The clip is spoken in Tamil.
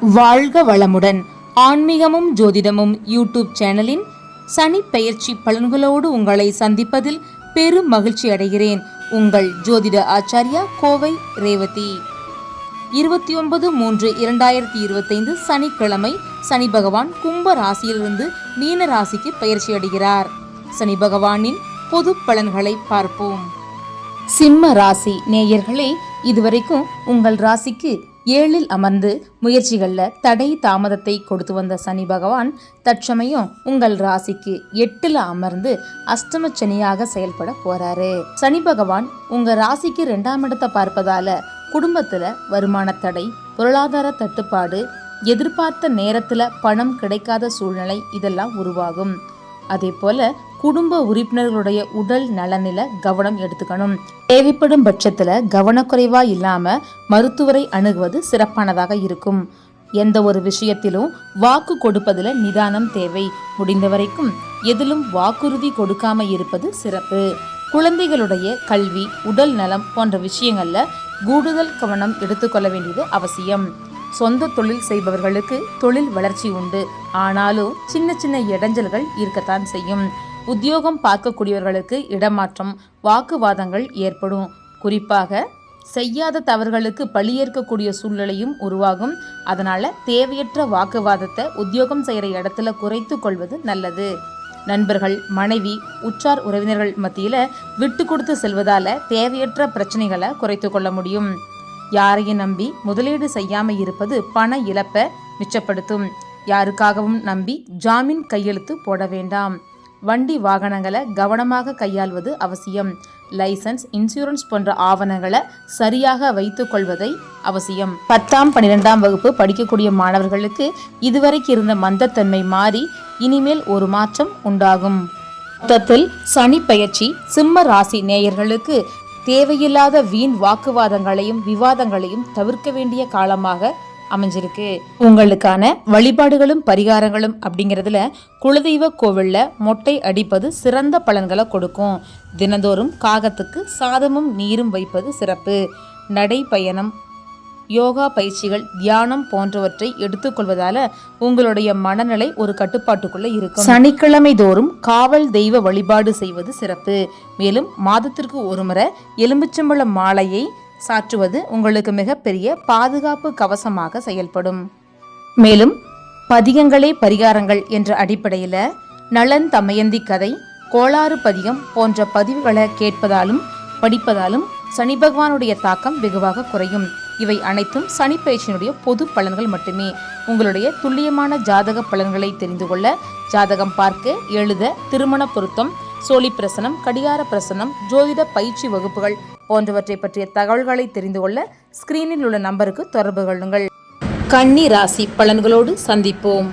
வாழ்க வளமுடன். ஆன்மீகமும் ஜோதிடமும் யூடியூப் சேனலின் சனி பெயர்ச்சி பலன்களோடு உங்களை சந்திப்பதில் பெரும் மகிழ்ச்சி அடைகிறேன். உங்கள் ஜோதிட ஆச்சாரியா கோவை ரேவதி. இருபத்தி ஒன்பது மூன்று இரண்டாயிரத்தி இருபத்தைந்து சனிக்கிழமை சனி பகவான் கும்ப ராசியிலிருந்து மீன ராசிக்கு பயிற்சி அடைகிறார். சனி பகவானின் பொது பலன்களை பார்ப்போம். சிம்ம ராசி நேயர்களே இதுவரைக்கும் உங்கள் ராசிக்கு ஏழில் அமர்ந்து முயற்சிகளில் தடை தாமதத்தை கொடுத்து வந்த சனி பகவான் தற்சமயம் உங்கள் ராசிக்கு எட்டில் அமர்ந்து அஷ்டம சனியாக செயல்பட போறாரு. சனி பகவான் உங்க ராசிக்கு ரெண்டாம் இடத்தை பார்ப்பதால குடும்பத்துல வருமான தடை பொருளாதார தட்டுப்பாடு எதிர்பார்த்த நேரத்துல பணம் கிடைக்காத சூழ்நிலை இதெல்லாம் உருவாகும். அதே போல குடும்ப உறுப்பினர்களுடைய உடல் நலனில கவனம் எடுத்துக்கணும். தேவைப்படும் பட்சத்துல கவனக்குறைவா இல்லாம மருத்துவரை அணுகுவது சிறப்பானதாக இருக்கும். எந்த ஒரு விஷயத்திலும் வாக்கு கொடுப்பதில் நிதானம் தேவை. முடிந்த வரைக்கும் எதிலும் வாக்குறுதி கொடுக்காம இருப்பது சிறப்பு. குழந்தைகளுடைய கல்வி உடல் நலம் போன்ற விஷயங்கள்ல கூடுதல் கவனம் எடுத்துக்கொள்ள வேண்டியது அவசியம். சொந்த தொழில் செய்பவர்களுக்கு தொழில் வளர்ச்சி உண்டு. ஆனாலும் சின்ன சின்ன இடைஞ்சல்கள் இருக்கத்தான் செய்யும். உத்தியோகம் பார்க்கக்கூடியவர்களுக்கு இடமாற்றம் வாக்குவாதங்கள் ஏற்படும். குறிப்பாக செய்யாத தவறுகளுக்கு பழியேற்கக்கூடிய சூழ்நிலையும் உருவாகும். அதனால தேவையற்ற வாக்குவாதத்தை உத்தியோகம் செய்கிற இடத்துல குறைத்து கொள்வது நல்லது. நண்பர்கள் மனைவி உற்றார் உறவினர்கள் மத்தியில் விட்டு கொடுத்து செல்வதால தேவையற்ற பிரச்சனைகளை குறைத்து கொள்ள முடியும். யாரையும் நம்பி முதலீடு செய்யாமல் இருப்பது பண இழப்பை மிச்சப்படுத்தும். யாருக்காகவும் நம்பி ஜாமீன் கையெழுத்து போட வேண்டாம். வண்டி வாகனங்களை கவனமாக கையாள்வது அவசியம். லைசன்ஸ் இன்சூரன்ஸ் போன்ற ஆவணங்களை சரியாக வைத்துக் கொள்வதை அவசியம். பத்தாம் பன்னிரெண்டாம் வகுப்பு படிக்கக்கூடிய மாணவர்களுக்கு இதுவரைக்கு இருந்த மந்தத்தன்மை மாறி இனிமேல் ஒரு மாற்றம் உண்டாகும். மொத்தத்தில் சனி பயிற்சி சிம்ம ராசி நேயர்களுக்கு தேவையில்லாத வீண் வாக்குவாதங்களையும் விவாதங்களையும் தவிர்க்க வேண்டிய காலமாக அமைஞ்சிருக்கு. உங்களுக்கான வழிபாடுகளும் பரிகாரங்களும் அப்படிங்கிறதுல குலதெய்வ கோவில்ல மொட்டை அடிப்பது சிறந்த பலன்களை கொடுக்கும். தினந்தோறும் காகத்துக்கு சாதமும் நீரும் வைப்பது சிறப்பு. நடைப்பயணம் யோகா பயிற்சிகள் தியானம் போன்றவற்றை எடுத்துக்கொள்வதால உங்களுடைய மனநிலை ஒரு கட்டுப்பாட்டுக்குள்ள இருக்கும். சனிக்கிழமை தோறும் காவல் தெய்வ வழிபாடு செய்வது சிறப்பு. மேலும் மாதத்திற்கு ஒருமுறை எலும்புச்சம்பழ மாலையை சாற்றுவது உங்களுக்கு மிகப்பெரிய பாதுகாப்பு கவசமாக செயல்படும். மேலும் பதிகங்களே பரிகாரங்கள் என்ற அடிப்படையில் நலன் தமயந்தி கதை கோளாறு பதிகம் போன்ற பதிவுகளை கேட்பதாலும் படிப்பதாலும் சனி பகவானுடைய தாக்கம் வெகுவாக குறையும். இவை அனைத்தும் சனி பயிற்சியினுடைய பொது பலன்கள் மட்டுமே. உங்களுடைய துல்லியமான ஜாதக பலன்களை தெரிந்து கொள்ள ஜாதகம் பார்க்க எழுத திருமண பொருத்தம் சோழி பிரசனம் கடிகார பிரசனம் ஜோதிட பயிற்சி வகுப்புகள் போன்றவற்றை பற்றிய தகவல்களை தெரிந்து கொள்ள ஸ்கிரீனில் உள்ள நம்பருக்கு தொடர்பு கொள்ளுங்கள். கன்னி ராசி பலன்களோடு சந்திப்போம்.